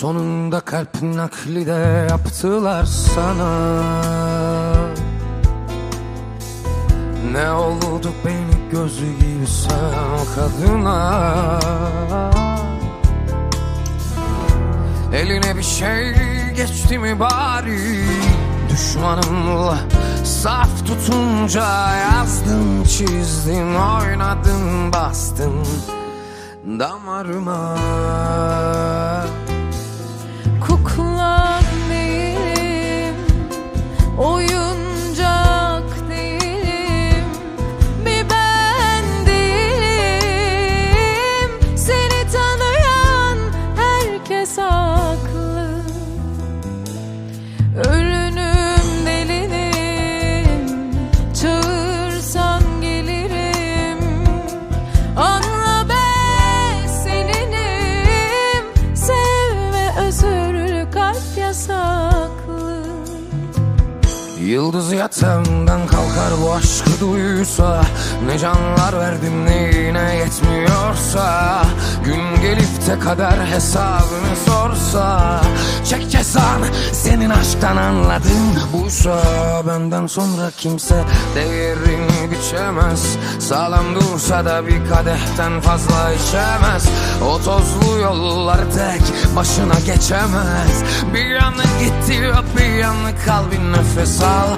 Sonunda kalp nakli de yaptılar sana. Ne oldu beni gözü gibi sen kadına? Eline bir şey geçti mi bari? Düşmanımla saf tutunca Yazdın çizdin oynadın bastın Damarıma Yıldız yatağından kalkar bu aşkı duysa Ne canlar verdim neyine yetmiyorsa. Gün gelip de kader hesabını sorsa Çek cezanı. Senin aşktan anladın Buysa benden sonra kimse değerini biçemez. Sağlam dursa da bir kadehten fazla içemez. O tozlu yollar tek başına geçemez. Bir yanı gitti bir yanı kal bir nefes al.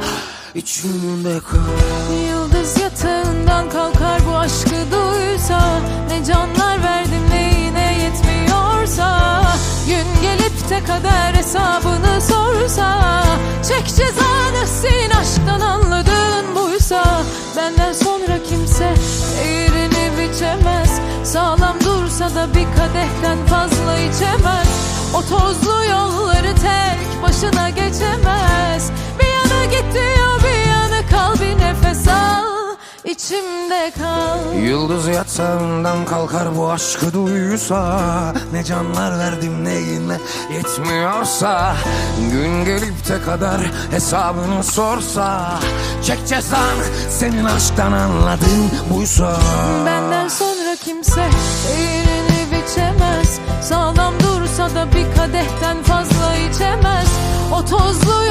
İçimde kal. Yıldız yatağından kalkar bu aşkı duysa Ne canlar kader hesabını sorsa Çek cezanı senin aşktan anladığın buysa Benden sonra kimse değerini biçemez. Sağlam dursa da bir kadehten fazla içemez. O tozlu yolları tek başına geçemez içimde kal. Yıldız yatağından kalkar bu aşkı duysa Ne canlar verdim neyine yetmiyorsa Gün gelip de kadar hesabını sorsa Çek cezanı senin aşktan anladın buysa. Benden sonra kimse değerini biçemez. Sağlam dursa da bir kadehten fazla içemez. O tozlu